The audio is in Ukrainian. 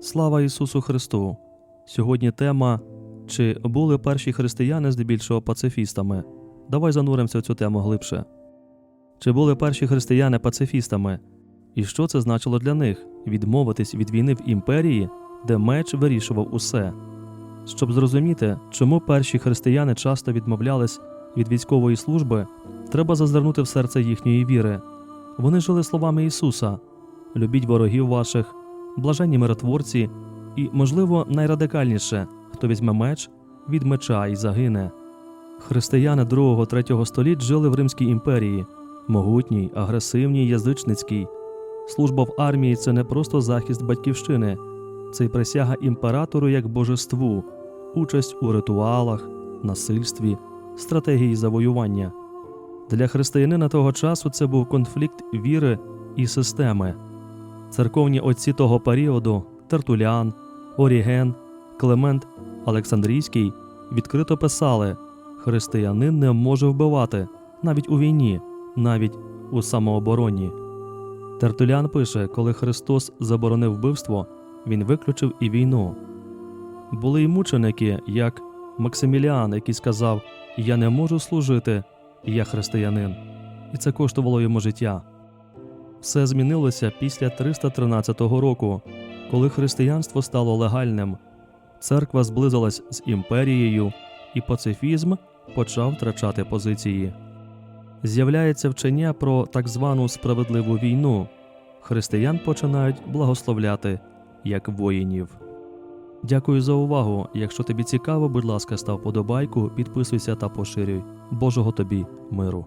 Слава Ісусу Христу! Сьогодні тема чи були перші християни здебільшого пацифістами? Давай зануримося в цю тему глибше. Чи були перші християни пацифістами? І що це значило для них відмовитись від війни в імперії, де меч вирішував усе? Щоб зрозуміти, чому перші християни часто відмовлялись від військової служби, треба зазирнути в серце їхньої віри. Вони жили словами Ісуса: любіть ворогів ваших, блаженні миротворці, і, можливо, найрадикальніше, хто візьме меч від меча і загине. Християни 2-3 століть жили в Римській імперії, могутній, агресивній, язичницькій. Служба в армії це не просто захист батьківщини, це й присяга імператору як божеству, участь у ритуалах, насильстві, стратегії завоювання. Для християнина того часу це був конфлікт віри і системи. Церковні отці того періоду Тертулян, Оріген, Клемент Олександрійський відкрито писали: християнин не може вбивати навіть у війні, навіть у самообороні. Тертулян пише, коли Христос заборонив вбивство, він виключив і війну. Були й мученики, як Максиміліан, який сказав: Я не можу служити, я християнин, і це коштувало йому життя. Все змінилося після 313 року, коли християнство стало легальним. Церква зблизилась з імперією, і пацифізм почав втрачати позиції. З'являється вчення про так звану справедливу війну. Християн починають благословляти як воїнів. Дякую за увагу. Якщо тобі цікаво, будь ласка, став подобайку, підписуйся та поширюй. Божого тобі миру.